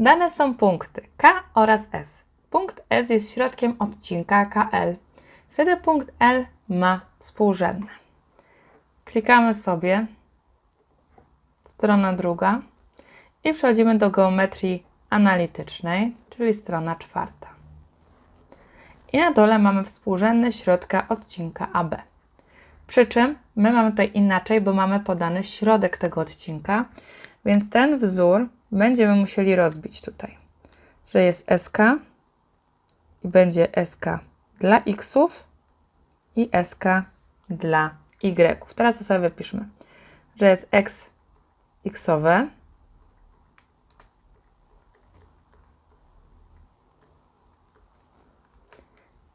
Dane są punkty K oraz S. Punkt S jest środkiem odcinka KL. Wtedy punkt L ma współrzędne. Klikamy sobie strona druga i przechodzimy do geometrii analitycznej, czyli strona czwarta. I na dole mamy współrzędne środka odcinka AB. Przy czym my mamy tutaj inaczej, bo mamy podany środek tego odcinka, więc ten wzór będziemy musieli rozbić tutaj, że jest SK i będzie SK dla xów i SK dla y. Teraz to sobie wypiszmy, że jest x xowe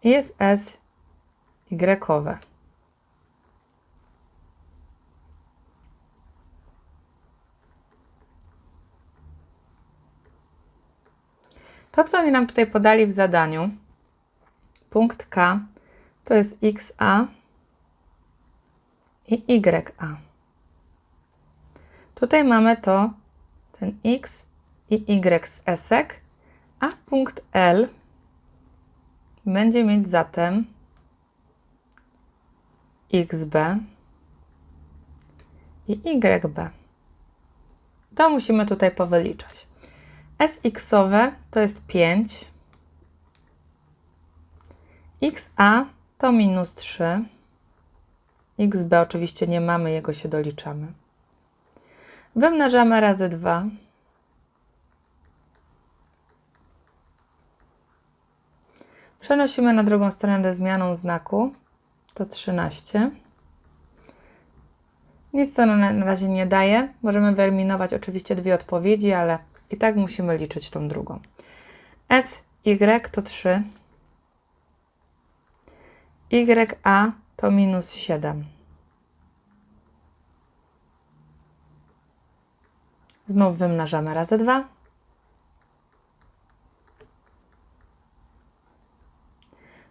i jest s y-owe. To, co oni nam tutaj podali w zadaniu, punkt K, to jest XA i YA. Tutaj mamy to, ten X i Y z esek, a punkt L będzie mieć zatem XB i YB. To musimy tutaj powyliczać. SX-owe to jest 5, XA to minus 3, XB oczywiście nie mamy, jego się doliczamy. Wymnażamy razy 2. Przenosimy na drugą stronę zmianą znaku. To 13. Nic to na razie nie daje. Możemy wyeliminować oczywiście dwie odpowiedzi, ale i tak musimy liczyć tą drugą. S, Y to 3. YA to minus 7. Znów wymnażamy razy 2.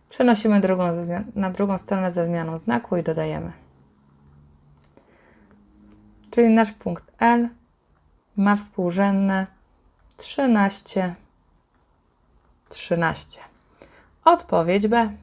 Przenosimy drugą na drugą stronę ze zmianą znaku i dodajemy. Czyli nasz punkt L ma współrzędne 13, 13. Odpowiedź B.